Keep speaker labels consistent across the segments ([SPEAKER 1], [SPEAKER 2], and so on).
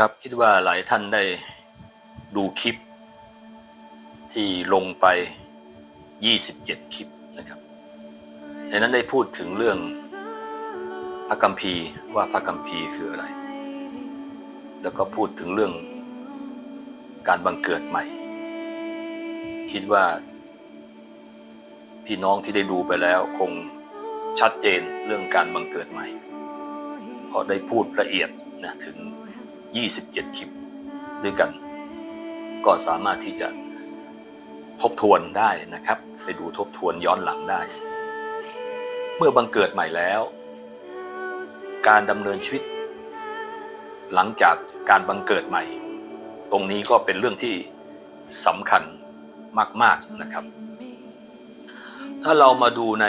[SPEAKER 1] ครับคิดว่าหลายท่านได้ดูคลิป ที่ลงไป 27 คลิปนะครับ ในนั้นได้พูดถึงเรื่องพระกัมภีว่าพระกัมภีคืออะไร แล้วก็พูดถึงเรื่องการบังเกิดใหม่ คิดว่าพี่น้องที่ได้ดูไปแล้วคงชัดเจนเรื่องการบังเกิดใหม่ เพราะได้พูดละเอียดนะถึง 27 คลิปด้วยกัน ก็สามารถที่จะทบทวนได้นะครับ ไปดูทบทวนย้อนหลังได้ เมื่อบังเกิดใหม่แล้ว การดำเนินชีวิต หลังจากการบังเกิดใหม่ ตรงนี้ก็เป็นเรื่องที่สำคัญมาก ๆนะครับ ถ้าเรามาดูใน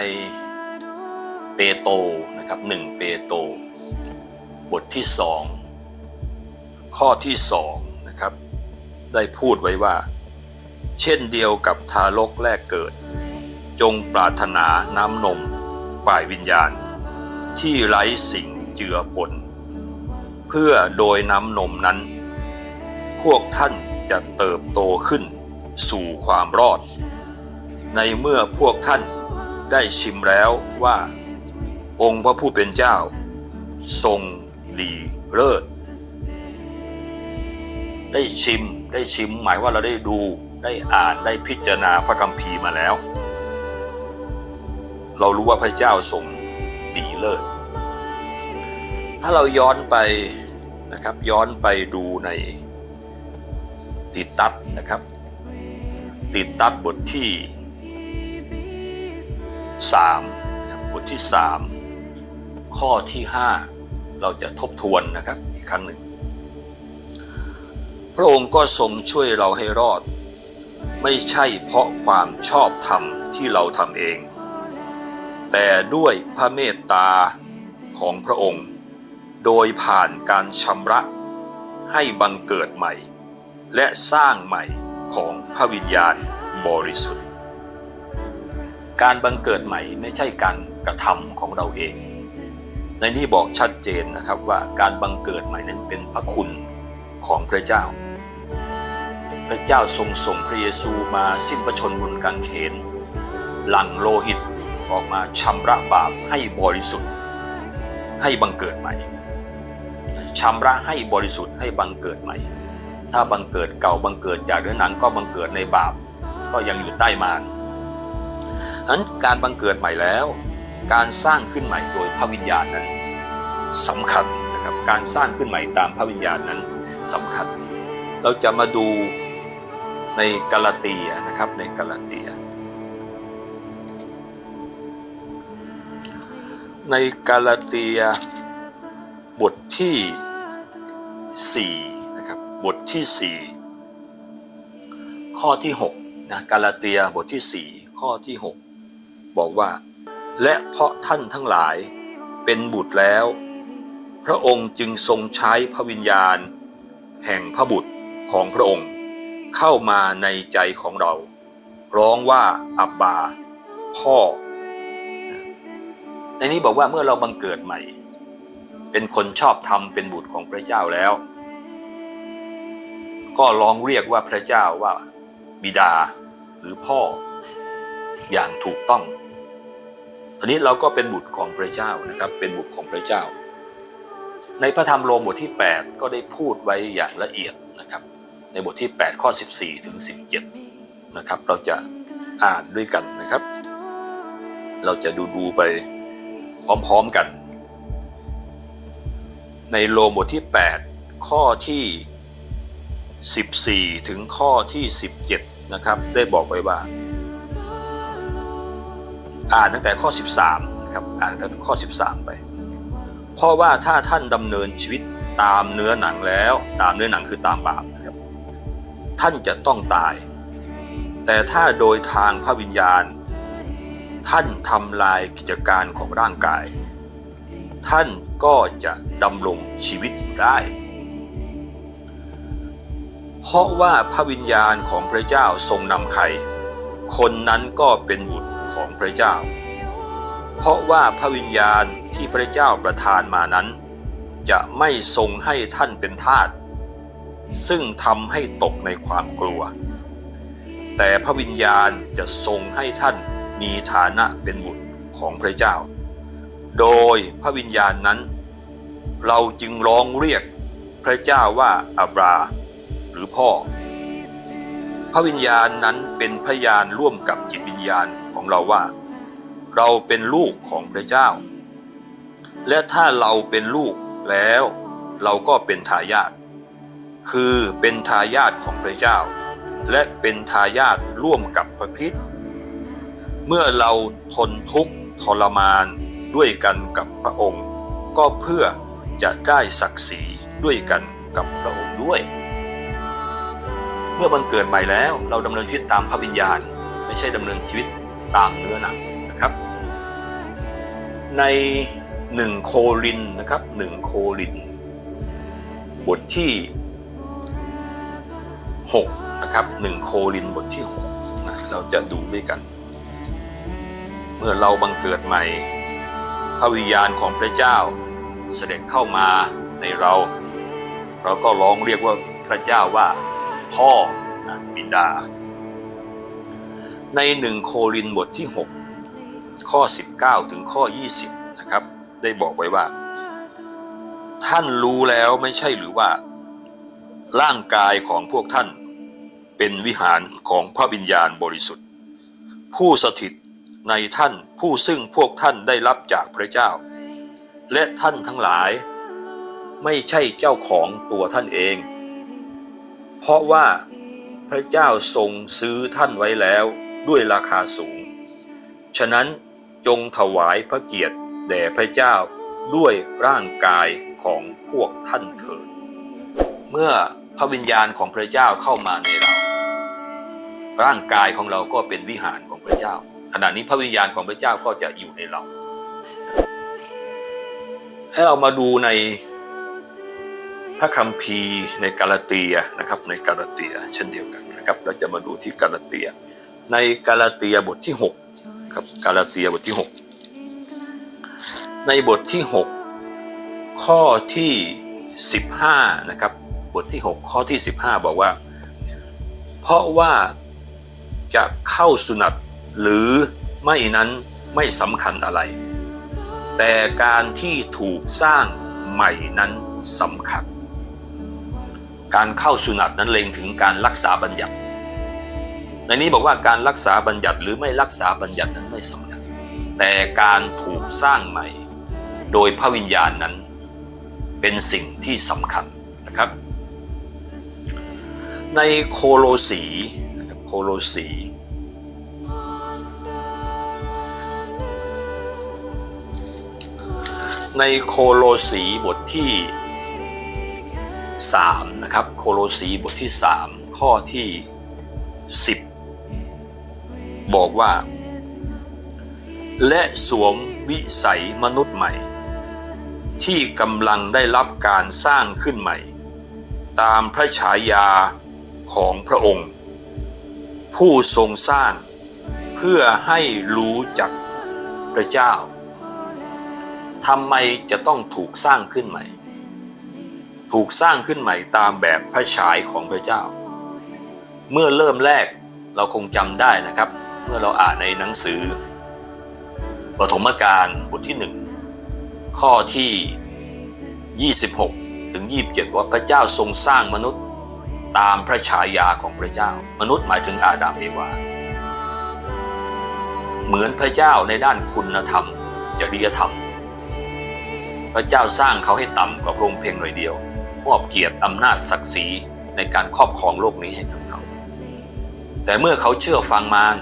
[SPEAKER 1] เปโตนะครับหนึ่งเปโต บทที่สอง ข้อที่สองนะครับ ได้พูดไว้ว่า เช่นเดียวกับทารกแรกเกิด จงปรารถนาน้ำนมฝ่ายวิญญาณ ที่ไร้สิ่งเจือปนเพื่อโดยน้ำนมนั้น พวกท่านจะเติบโตขึ้นสู่ความรอด ในเมื่อพวกท่านได้ชิมแล้วว่า องค์พระผู้เป็นเจ้า ทรงดีเลิศ ได้ชิม ได้ชิมหมายว่าเราได้ดูได้อ่านได้พิจารณาพระคัมภีร์มาแล้ว เรารู้ว่าพระเจ้าทรงดีเลิศถ้าเราย้อนไปนะครับย้อนไปดูในติตัดนะครับ ติตัดบทที่3นะครับบทที่ 3 ข้อที่ 5 เราจะทบทวนนะครับอีกครั้งหนึ่ง พระองค์ก็ทรงช่วยเราให้รอด ไม่ใช่เพราะความชอบธรรมที่เราทำเอง แต่ด้วยพระเมตตาของพระองค์ โดยผ่านการชำระให้บังเกิดใหม่ และสร้างใหม่ของพระวิญญาณบริสุทธิ์ การบังเกิดใหม่ไม่ใช่การกระทำของเราเอง ในนี้บอกชัดเจนนะครับว่าการบังเกิดใหม่นั้นเป็นพระคุณของพระเจ้า พระเจ้าทรงส่งพระเยซูมาสิ้นพระชนบนกางเขน หลั่งโลหิตออกมาชำระบาปให้บริสุทธิ์ ให้บังเกิดใหม่ชำระให้บริสุทธิ์ให้บังเกิดใหม่ ถ้าบังเกิดเก่าบังเกิดจากเนื้อหนังก็บังเกิดในบาปก็ยังอยู่ใต้มารฉะนั้นการบังเกิดใหม่แล้ว การสร้างขึ้นใหม่โดยพระวิญญาณนั้นสำคัญนะครับการสร้างขึ้นใหม่ตามพระวิญญาณนั้นสำคัญ เราจะมาดู ในกาลาเตียนะครับในกาลาเตีย ในกาลาเตียบทที่4นะครับบทที่ 4 ข้อที่6นะกาลาเตียบทที่ 4 ข้อที่ 6 บอกว่า และเพราะท่านทั้งหลายเป็นบุตรแล้ว พระองค์จึงทรงใช้พระวิญญาณ แห่งพระบุตรของพระองค์ เข้ามาในใจของเรา ร้องว่าอับบา พ่อ ในนี้บอกว่าเมื่อเราบังเกิดใหม่ เป็นคนชอบธรรมเป็นบุตรของพระเจ้าแล้ว ก็ร้องเรียกว่าพระเจ้าว่า บิดาหรือพ่อ อย่างถูกต้องทีนี้เราก็เป็นบุตรของพระเจ้านะครับ เป็นบุตรของพระเจ้า ในพระธรรมโรมบทที่ 8 ก็ได้พูดไว้อย่างละเอียด ในบทที่ 8 ข้อ 14 ถึง 17 นะครับ เราจะอ่านด้วยกันนะครับ เราจะดูดูไปพร้อมๆกัน ในโรมบทที่ 8 ข้อที่ 14 ถึงข้อที่ 17 นะครับ ได้บอกไว้ว่า อ่านตั้งแต่ข้อ 13 นะครับ อ่านตั้งแต่ข้อ 13 ไป เพราะว่าถ้าท่านดำเนินชีวิตตามเนื้อหนังแล้ว ตามเนื้อหนังคือตามบาปนะครับ ท่านจะต้องตาย แต่ถ้าโดยทางพระวิญญาณ ท่านทำลายกิจการของร่างกาย ท่านก็จะดำรงชีวิตอยู่ได้ เพราะว่าพระวิญญาณของพระเจ้าทรงนำใคร คนนั้นก็เป็นบุตรของพระเจ้า เพราะว่าพระวิญญาณที่พระเจ้าประทานมานั้น จะไม่ทรงให้ท่านเป็นทาส ซึ่งทำให้ตกในความกลัว แต่พระวิญญาณจะทรงให้ท่านมีฐานะเป็นบุตรของพระเจ้า โดยพระวิญญาณนั้น เราจึงร้องเรียกพระเจ้าว่าอับราหรือพ่อ พระวิญญาณนั้นเป็นพยานร่วมกับจิตวิญญาณของเราว่า เราเป็นลูกของพระเจ้า และถ้าเราเป็นลูกแล้ว เราก็เป็นทายาท คือเป็นทายาทของพระเจ้า และเป็นทายาทร่วมกับพระคริสต์เมื่อเราทนทุกข์ทรมานด้วยกันกับพระองค์ ก็เพื่อจะได้ศักดิ์ศรีด้วยกันกับพระองค์ด้วย เมื่อบังเกิดใหม่แล้วเราดำเนินชีวิตตามพระวิญญาณ ไม่ใช่ดำเนินชีวิตตามเนื้อหนังนะครับ ในหนึ่งโครินนะครับหนึ่งโคริน บทที่ 6นะครับหนึ่งโครินบทที่6นะเราจะดูด้วยกัน เมื่อเราบังเกิดใหม่ พระวิญญาณของพระเจ้าเสด็จเข้ามาในเรา เราก็ร้องเรียกว่าพระเจ้าว่าพ่อนะบิดา ในหนึ่งโครินบทที่ 6 ข้อ 19 ถึงข้อ 20 นะครับ ได้บอกไว้ว่า ท่านรู้แล้วไม่ใช่หรือว่า ร่างกายของพวกท่าน เป็นวิหารของพระวิญญาณบริสุทธิ์ ผู้สถิตในท่านผู้ซึ่งพวกท่านได้รับจากพระเจ้า และท่านทั้งหลาย ไม่ใช่เจ้าของตัวท่านเอง เพราะว่าพระเจ้าทรงซื้อท่านไว้แล้วด้วยราคาสูง ฉะนั้นจงถวายพระเกียรติแด่พระเจ้าด้วยร่างกายของพวกท่านเถิด เมื่อ พระวิญญาณของพระเจ้าเข้ามาในเรา ร่างกายของเราก็เป็นวิหารของพระเจ้า ขณะนี้พระวิญญาณของพระเจ้าก็จะอยู่ในเรา ให้เรามาดูในพระคัมภีร์ในกาลาเตียนะครับ ในกาลาเตียเช่นเดียวกันนะครับเราจะมาดูที่กาลาเตีย ในกาลาเตียบทที่6ครับกาลาเตียบทที่ 6 ในบทที่ 6 ข้อที่ 15นะครับ บทที่ 6 ข้อที่ 15 บอกว่า เพราะว่าจะเข้าสุนัตหรือไม่นั้นไม่สำคัญอะไร แต่การที่ถูกสร้างใหม่นั้นสำคัญ การเข้าสุนัตนั้นเล็งถึงการรักษาบัญญัติ ในนี้บอกว่าการรักษาบัญญัติหรือไม่รักษาบัญญัตินั้นไม่สำคัญ แต่การถูกสร้างใหม่ โดยพระวิญญาณนั้นเป็นสิ่งที่สำคัญนะครับ ในโคโลสีโคโลสีในโคโลสีบทที่ 3 นะครับ โคโลสีบทที่ 3 ข้อที่ 10 บอกว่า และสวมวิสัยมนุษย์ใหม่ ที่กำลังได้รับการสร้างขึ้นใหม่ ตามพระฉายา ของพระองค์ ผู้ทรงสร้างเพื่อให้รู้จักพระเจ้าทำไมจะต้องถูกสร้างขึ้นใหม่ ถูกสร้างขึ้นใหม่ตามแบบพระฉายของพระเจ้า เมื่อเริ่มแรกเราคงจำได้นะครับ เมื่อเราอ่านในหนังสือปฐมกาลบทที่หนึ่งข้อที่ 26 ถึง 27 ว่าพระเจ้าทรงสร้างมนุษย์ ตามพระฉายาของพระเจ้า มนุษย์หมายถึงอาดัมเอวา เหมือนพระเจ้าในด้านคุณธรรมจริยธรรม พระเจ้าสร้างเขาให้ต่ำกว่าพระองค์เพียงหน่อยเดียวมอบเกียรติอำนาจศักดิ์ศรีในการครอบครองโลกนี้ให้กับเขา แต่เมื่อเขาเชื่อฟังมาร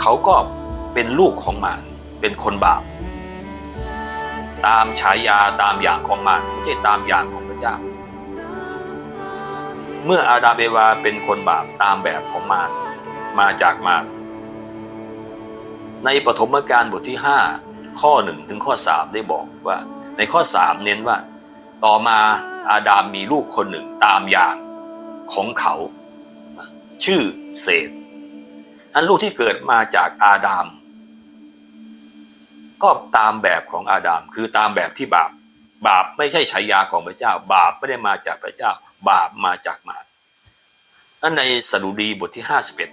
[SPEAKER 1] เขาก็เป็นลูกของมารเป็นคนบาป ตามฉายาตามอย่างของมารไม่ใช่ตามอย่างของพระเจ้า เมื่ออาดาเบวาเป็นคนบาปตามแบบของมารมาจากมารในปฐมกาลบทที่ 5 ข้อ 1 ถึงข้อ 3 ได้บอกว่า ในข้อ 3 เน้นว่า ต่อมาอาดามมีลูกคนหนึ่งตามอย่างของเขา ชื่อเศษอันลูกที่เกิดมาจากอาดาม ก็ตามแบบของอาดาม คือตามแบบที่บาป บาปไม่ใช่ฉายาของพระเจ้า บาปไม่ได้มาจากพระเจ้า บาปมาจากมารนั่นในสดุดีบทที่ห้าสิบเอ็ด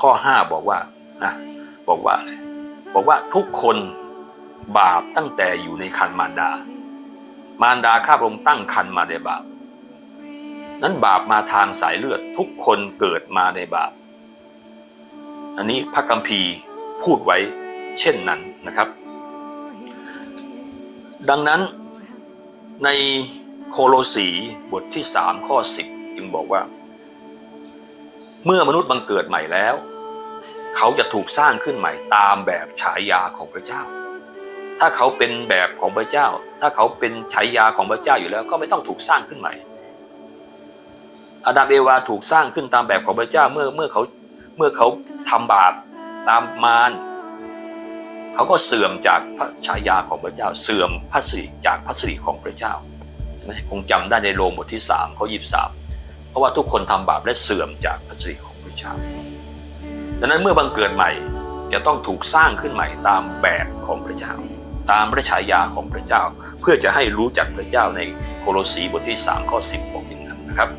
[SPEAKER 1] ข้อห้าบอกว่านะบอกว่าอะไรบอกว่าทุกคนบาปตั้งแต่อยู่ในคันมารดา มารดาข้าพระองค์ตั้งคันมาในบาป นั้นบาปมาทางสายเลือดทุกคนเกิดมาในบาป อันนี้พระคัมภีร์พูดไว้เช่นนั้นนะครับ ดังนั้นใน โคโลสีบทที่สามข้อสิบจึงบอกว่า เมื่อมนุษย์บังเกิดใหม่แล้ว เขาจะถูกสร้างขึ้นใหม่ตามแบบฉายาของพระเจ้า ถ้าเขาเป็นแบบของพระเจ้า ถ้าเขาเป็นฉายาของพระเจ้าอยู่แล้ว ก็ไม่ต้องถูกสร้างขึ้นใหม่อาดัมเอวาถูกสร้างขึ้นตามแบบของพระเจ้าเมื่อเมื่อเขาเมื่อเขาทำบาปตามมารเขาก็เสื่อมจากพระฉายาของพระเจ้า เสื่อมพระสิริจากพระสิริของพระเจ้า คงจำได้ในโรมบทที่สามข้อยี่สามเพราะว่าทุกคนทำบาปและเสื่อมจากพระสิริของพระเจ้าดังนั้นเมื่อบังเกิดใหม่จะต้องถูกสร้างขึ้นใหม่ตามแบบของพระเจ้า ตามพระฉายาของพระเจ้า เพื่อจะให้รู้จักพระเจ้าในโคโลสีบทที่3ข้อ10บอกอย่างนั้นนะครับ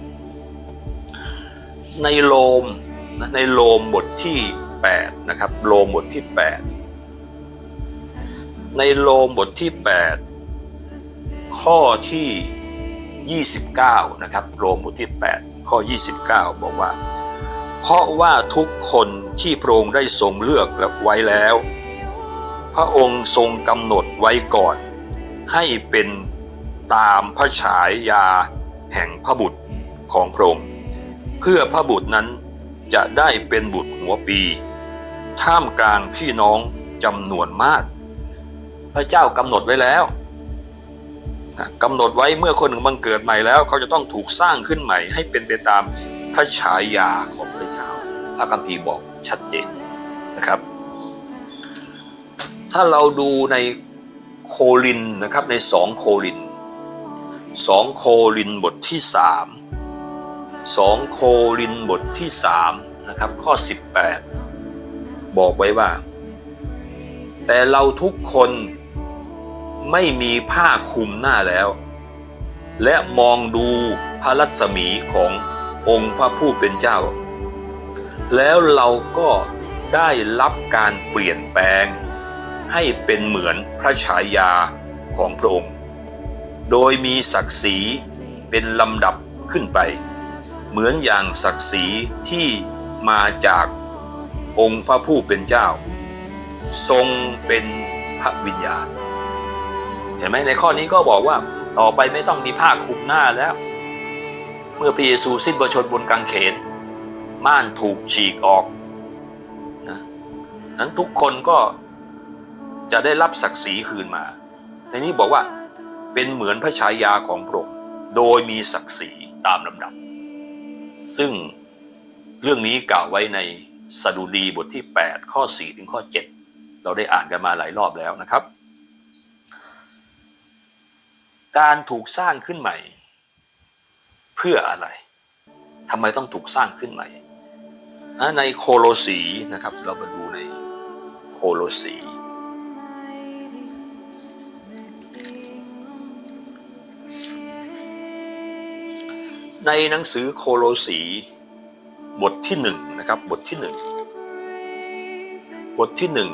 [SPEAKER 1] ในโลมนะในโลมบทที่8นะครับโลมบทที่ 8 ในโลมบทที่ 8 ข้อที่ 29 นะครับโลมบทที่ 8 ข้อ 29 บอกว่า เพราะว่าทุกคนที่พระองค์ได้ทรงเลือกไว้แล้ว พระองค์ทรงกำหนดไว้ก่อน ให้เป็นตามพระฉายาแห่งพระบุตรของพระองค์ เพื่อพระบุตรนั้นจะได้เป็นบุตรหัวปี ท่ามกลางพี่น้องจำนวนมาก พระเจ้ากำหนดไว้แล้ว กำหนดไว้เมื่อคนหนึ่งบังเกิดใหม่แล้ว เขาจะต้องถูกสร้างขึ้นใหม่ ให้เป็นไปตามพระฉายาของพระเจ้าพระคัมภีร์บอกชัดเจนนะครับ ถ้าเราดูในโคลินนะครับในสองโคลินสองโคลินบทที่สามสองโคลินบทที่สามนะครับข้อ 18 บอกไว้ว่า แต่เราทุกคน ไม่มีผ้าคลุมหน้าแล้ว และมองดูพระรัศมีขององค์พระผู้เป็นเจ้า แล้วเราก็ได้รับการเปลี่ยนแปลง ให้เป็นเหมือนพระฉายาของพระองค์ โดยมีศักดิ์ศรีเป็นลำดับขึ้นไป เหมือนอย่างศักดิ์ศรีที่มาจากองค์พระผู้เป็นเจ้า ทรงเป็นพระวิญญาณ เห็นไหมในข้อนี้ก็บอกว่าต่อไปไม่ต้องมีผ้าคลุมหน้าแล้ว เมื่อพระเยซูสิ้นพระชนบนกางเขน ม่านถูกฉีกออกนะนั้นทุกคนก็จะได้รับศักดิ์ศรีคืนมา ในนี้บอกว่าเป็นเหมือนพระฉายาของพระองค์โดยมีศักดิ์ศรีตามลำดับ ซึ่งเรื่องนี้กล่าวไว้ในสดุดีบทที่ 8 ข้อ 4 ถึงข้อ 7 เราได้อ่านกันมาหลายรอบแล้วนะครับ การถูกสร้างขึ้นใหม่ เพื่ออะไรทำไมต้องถูกสร้างขึ้นใหม่ในโคโลสีนะครับ เรามาดูในโคโลสีในหนังสือโคโลสีบทที่หนึ่งนะครับ บทที่หนึ่งบทที่หนึ่ง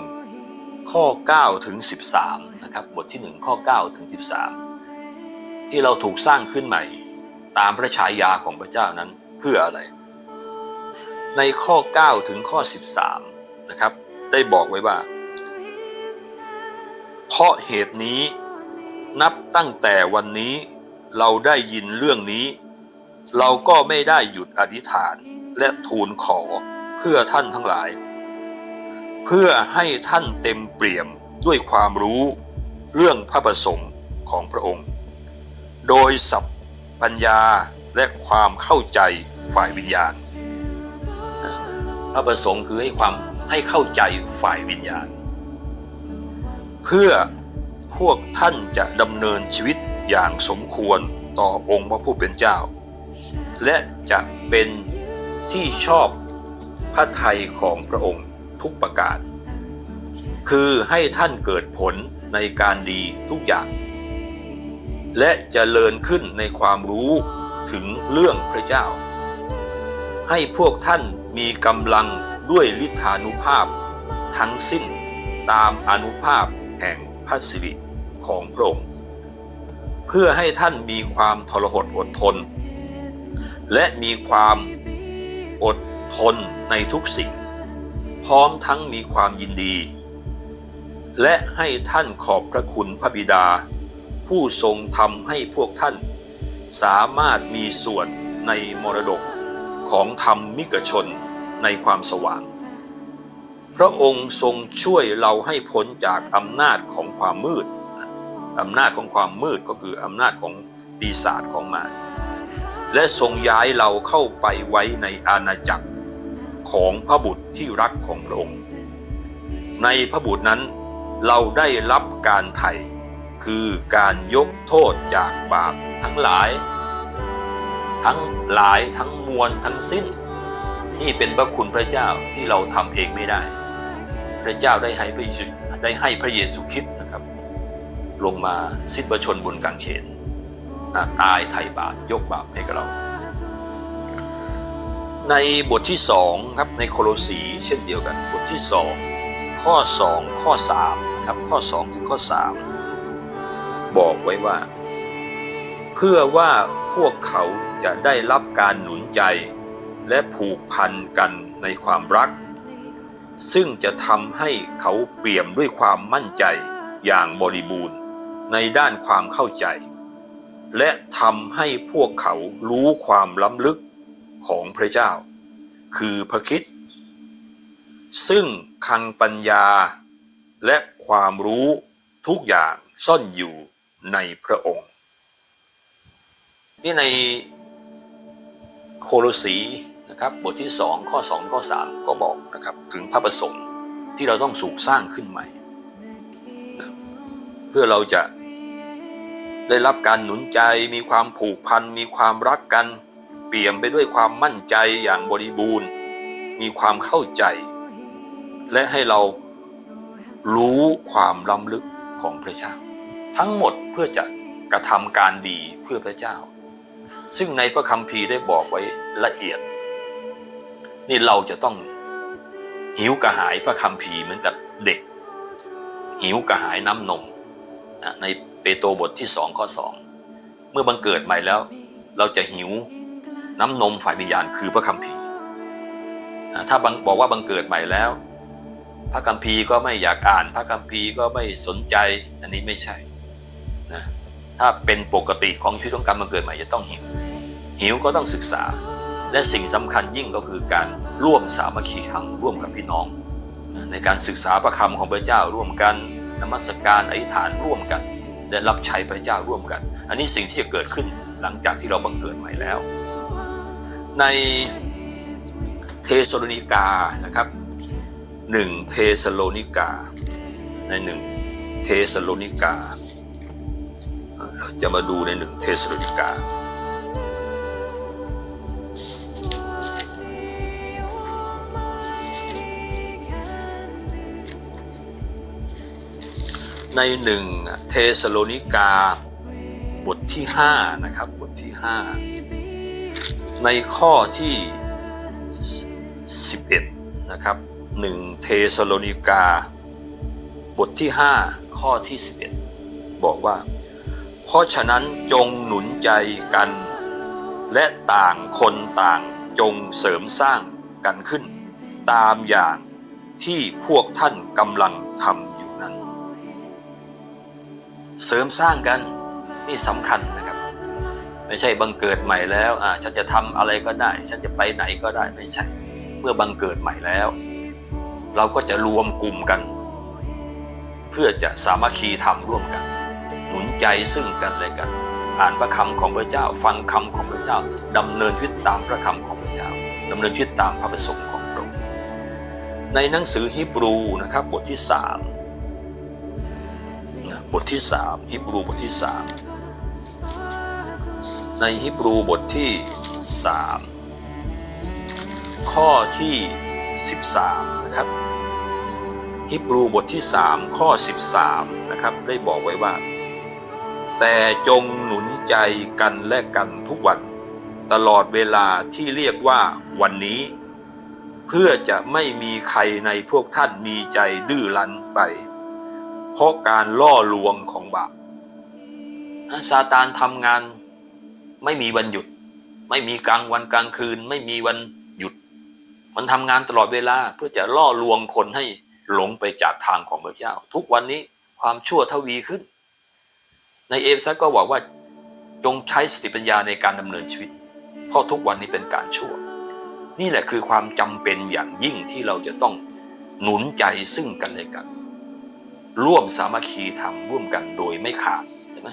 [SPEAKER 1] ข้อ 9 ถึง 13 นะครับ บทที่หนึ่งข้อ 9 ถึง 13 ที่เราถูกสร้างขึ้นใหม่ ตามพระฉายาของพระเจ้านั้นเพื่ออะไร ในข้อ 9 ถึงข้อ 13 นะครับ ได้บอกไว้ว่า เพราะเหตุนี้นับตั้งแต่วันนี้เราได้ยินเรื่องนี้ เราก็ไม่ได้หยุดอธิษฐานและทูลขอเพื่อท่านทั้งหลาย เพื่อให้ท่านเต็มเปี่ยมด้วยความรู้เรื่องพระประสงค์ของพระองค์ โดยสัพปัญญาและความเข้าใจฝ่ายวิญญาณ พระประสงค์คือให้ความให้เข้าใจฝ่ายวิญญาณ เพื่อพวกท่านจะดำเนินชีวิตอย่างสมควรต่อองค์พระผู้เป็นเจ้า และจะเป็นที่ชอบพระทัยของพระองค์ทุกประการ คือให้ท่านเกิดผลในการดีทุกอย่าง และจะเจริญขึ้นในความรู้ถึงเรื่องพระเจ้า ให้พวกท่านมีกำลังด้วยฤทธานุภาพ ทั้งสิ้นตามอนุภาพแห่งพระสิริของพระองค์เพื่อให้ท่านมีความทรหดอดทน และมีความอดทนในทุกสิ่ง พร้อมทั้งมีความยินดี และให้ท่านขอบพระคุณพระบิดา ผู้ทรงทำให้พวกท่าน สามารถมีส่วนในมรดกของธรรมมิกชนในความสว่าง พระองค์ทรงช่วยเราให้พ้นจากอำนาจของความมืดอำนาจของความมืดก็คืออำนาจของปีศาจของมารและทรงย้ายเราเข้าไปไว้ในอาณาจักรของพระบุตรที่รักของพระองค์ ในพระบุตรนั้นเราได้รับการไถ่ คือการยกโทษจากบาปทั้งหลาย ทั้งหลายทั้งมวลทั้งสิ้น นี่เป็นพระคุณพระเจ้าที่เราทำเองไม่ได้ พระเจ้าได้ให้พระเยซูได้ให้พระเยซูคริสต์นะครับ ลงมาสิ้นประชนบนกางเขนตายไถ่บาปยกบาปให้กับเรา ในบทที่สองครับในโคโลสีเช่นเดียวกันบทที่สองข้อสองข้อสามนะครับข้อสองถึงข้อสาม บอกไว้ว่า เพื่อว่าพวกเขาจะได้รับการหนุนใจ และผูกพันกันในความรัก ซึ่งจะทำให้เขาเปี่ยมด้วยความมั่นใจอย่างบริบูรณ์ในด้านความเข้าใจ และทำให้พวกเขารู้ความล้ำลึกของพระเจ้า คือพระคิดซึ่งคังปัญญาและความรู้ทุกอย่างซ่อนอยู่ ในพระองค์ ที่ในโคโลสีนะครับบทที่สองข้อสองข้อสามก็บอกนะครับถึงพระประสงค์ที่เราต้องสูกสร้างขึ้นใหม่ เพื่อเราจะได้รับการหนุนใจมีความผูกพัน มีความรักกัน เปี่ยมไปด้วยความมั่นใจอย่างบริบูรณ์ มีความเข้าใจ และให้เรารู้ความล้ำลึกของพระเจ้า ทั้งหมดเพื่อจะกระทำการดีเพื่อพระเจ้า ซึ่งในพระคัมภีร์ได้บอกไว้ละเอียด นี่เราจะต้องหิวกระหายพระคัมภีร์เหมือนกับเด็ก หิวกระหายน้ำนมในเปโตรบทที่สองข้อสองเมื่อบังเกิดใหม่แล้ว เราจะหิวน้ำนมฝ่ายวิญญาณคือพระคัมภีร์ถ้าบังบอกว่าบังเกิดใหม่แล้ว พระคัมภีร์ก็ไม่อยากอ่าน พระคัมภีร์ก็ไม่สนใจอันนี้ไม่ใช่ นะถ้าเป็นปกติของชีวิตของการบังเกิดใหม่จะต้องหิว หิวก็ต้องศึกษา และสิ่งสำคัญยิ่งก็คือการร่วมสามัคคีธรรมร่วมกับพี่น้อง ในการศึกษาพระคำของพระเจ้าร่วมกันนมัสการอธิษฐานร่วมกันและรับใช้พระเจ้าร่วมกัน อันนี้สิ่งที่จะเกิดขึ้นหลังจากที่เราบังเกิดใหม่แล้ว ในเทสโลนิกานะครับหนึ่งเทสโลนิกาในหนึ่งเทสโลนิกาเรา จะมาดูในหนึ่งเทสโลนิกา ในหนึ่งเทสโลนิกา บทที่ห้านะครับ บทที่ห้าในข้อที่ 11 นะครับหนึ่งเทสโลนิกา บทที่ 5 ข้อที่ 11 บอกว่า เพราะฉะนั้นจงหนุนใจกัน และต่างคนต่างจงเสริมสร้างกันขึ้น ตามอย่างที่พวกท่านกำลังทำอยู่นั้น เสริมสร้างกันนี่สำคัญนะครับ ไม่ใช่บังเกิดใหม่แล้วอ่าฉันจะทำอะไรก็ได้ ฉันจะไปไหนก็ได้ไม่ใช่ เมื่อบังเกิดใหม่แล้ว เราก็จะรวมกลุ่มกัน เพื่อจะสามัคคีทำร่วมกัน นุนใจซึ่งกันและกัน อ่านพระคำของพระเจ้า ฟังคำของพระเจ้าดำเนินชีวิตตามพระคำของพระเจ้าดำเนินชีวิตตามพระประสงค์ของพระองค์ในหนังสือฮีบรูนะครับบทที่สามบทที่สามฮีบรูบทที่สามในฮีบรูบทที่สามข้อที่ 13 นะครับฮิบรูบทที่ 3 ข้อ 13 นะครับ ได้บอกไว้ว่า แต่จงหนุนใจกันและกันทุกวัน ตลอดเวลาที่เรียกว่าวันนี้ เพื่อจะไม่มีใครในพวกท่านมีใจดื้อรั้นไป เพราะการล่อลวงของบาปซาตานทำงานไม่มีวันหยุด ไม่มีกลางวันกลางคืน ไม่มีวันหยุด มันทำงานตลอดเวลาเพื่อจะล่อลวงคนให้หลงไปจากทางของพระเจ้า ทุกวันนี้ความชั่วทวีขึ้น ในเอฟซัสก็บอกว่าจงใช้สติปัญญาในการดำเนินชีวิต เพราะทุกวันนี้เป็นการชั่ว นี่แหละคือความจำเป็นอย่างยิ่งที่เราจะต้องหนุนใจซึ่งกันและกัน ร่วมสามัคคีทำร่วมกันโดยไม่ขาดใช่ไหม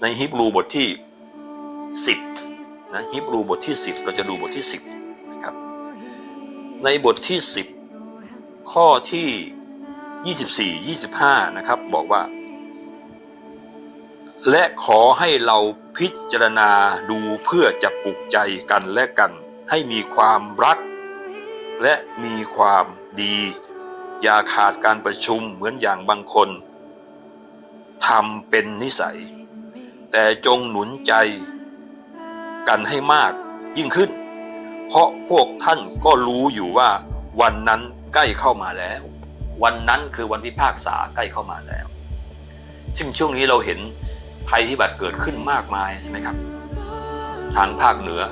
[SPEAKER 1] ในฮิบรูบทที่ 10นะฮิบรูบทที่ 10 เราจะดูบทที่ 10นะครับในบทที่ 10 ข้อที่ 24 25 นะครับ บอกว่า และขอให้เราพิจารณาดูเพื่อจะปลุกใจกันและกัน ให้มีความรัก และมีความดี อย่าขาดการประชุมเหมือนอย่างบางคนทำเป็นนิสัย แต่จงหนุนใจกันให้มากยิ่งขึ้น เพราะพวกท่านก็รู้อยู่ว่าวันนั้นใกล้เข้ามาแล้ว วันนั้นคือวันพิพากษาใกล้เข้ามาแล้ว ซึ่งช่วงนี้เราเห็น ภัยพิบัติเกิดขึ้นมากมายใช่ไหมครับ ทางภาคเหนือ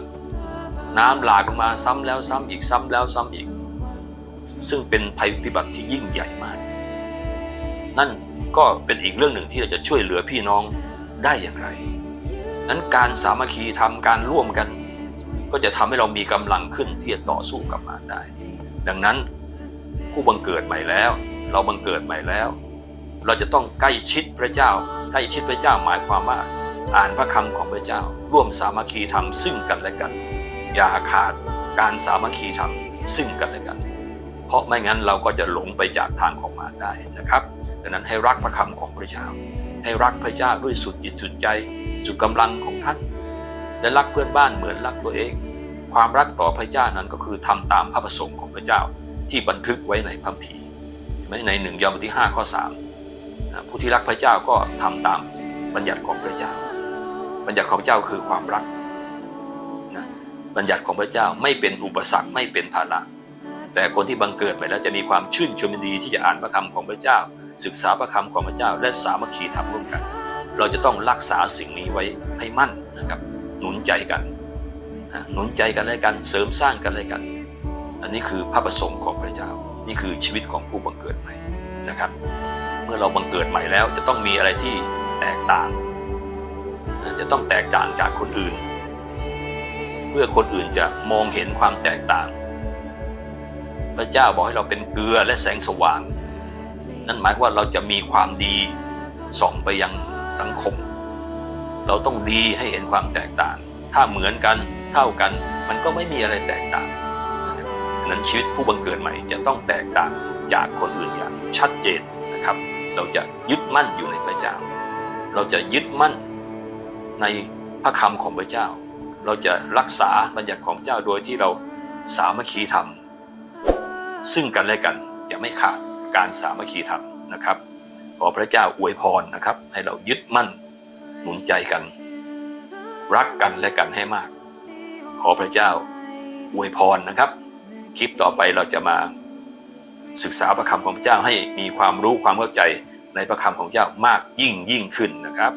[SPEAKER 1] น้ำหลากลงมาซ้ำแล้วซ้ำอีกซ้ำแล้วซ้ำอีก ซึ่งเป็นภัยพิบัติที่ยิ่งใหญ่มาก นั่นก็เป็นอีกเรื่องหนึ่งที่เราจะช่วยเหลือพี่น้องได้อย่างไร นั้นการสามัคคีทำการร่วมกัน ก็จะทำให้เรามีกำลังขึ้นที่จะต่อสู้กับมารได้ ดังนั้นผู้บังเกิดใหม่แล้ว เราบังเกิดใหม่แล้ว เราจะต้องใกล้ชิดพระเจ้า ใกล้ชิดพระเจ้าหมายความว่า อ่านพระคำของพระเจ้า ร่วมสามัคคีทำซึ่งกันและกัน อย่าขาดการสามัคคีทำซึ่งกันและกัน เพราะไม่งั้นเราก็จะหลงไปจากทางของมารได้นะครับดังนั้นให้รักพระคำของพระเจ้า ให้รักพระเจ้าด้วยสุดจิตสุดใจ สุดกำลังของท่าน และรักเพื่อนบ้านเหมือนรักตัวเอง ความรักต่อพระเจ้านั้นก็คือทำตามพระประสงค์ของพระเจ้าที่บันทึกไว้ในพระคัมภีร์ในหนึ่งยอห์นบทที่5ข้อ3 ผู้ที่รักพระเจ้าก็ทำตามบัญญัติของพระเจ้า บัญญัติของพระเจ้าคือความรักนะบัญญัติของพระเจ้าไม่เป็นอุปสรรคไม่เป็นภาระแต่คนที่บังเกิดไปแล้วจะมีความชื่นชมยินดีที่จะอ่านพระคำของพระเจ้า ศึกษาพระคำของพระเจ้า และสามัคคีทำร่วมกัน เราจะต้องรักษาสิ่งนี้ไว้ให้มั่นนะครับ หนุนใจกันนะหนุนใจกันและกันเสริมสร้างกันและกัน อันนี้คือพระประสงค์ของพระเจ้า นี่คือชีวิตของผู้บังเกิดใหม่นะครับ มื่อเราบังเกิดใหม่แล้ว จะต้องมีอะไรที่แตกต่าง จะต้องแตกต่างจากคนอื่น เพื่อคนอื่นจะมองเห็นความแตกต่าง พระเจ้าบอกให้เราเป็นเกลือและแสงสว่าง นั่นหมายว่าเราจะมีความดีส่องไปยังสังคม เราต้องดีให้เห็นความแตกต่าง ถ้าเหมือนกันเท่ากัน มันก็ไม่มีอะไรแตกต่างดังนั้นชีวิตผู้บังเกิดใหม่จะต้องแตกต่างจากคนอื่นอย่างชัดเจนนะครับ เราจะยึดมั่นอยู่ในพระเจ้า เราจะยึดมั่นในพระคำของพระเจ้า เราจะรักษาบัญญัติของพระเจ้าโดยที่เราสามัคคีธรรม ซึ่งกันและกันจะไม่ขาดการสามัคคีธรรมนะครับ ขอพระเจ้าอวยพรนะครับ ให้เรายึดมั่นหนุนใจกัน รักกันและกันให้มาก ขอพระเจ้าอวยพรนะครับ คลิปต่อไปเราจะมา ศึกษาพระคำของพระเจ้าให้มีความรู้ความเข้าใจในพระคำของพระเจ้ามากยิ่งยิ่งขึ้นนะครับ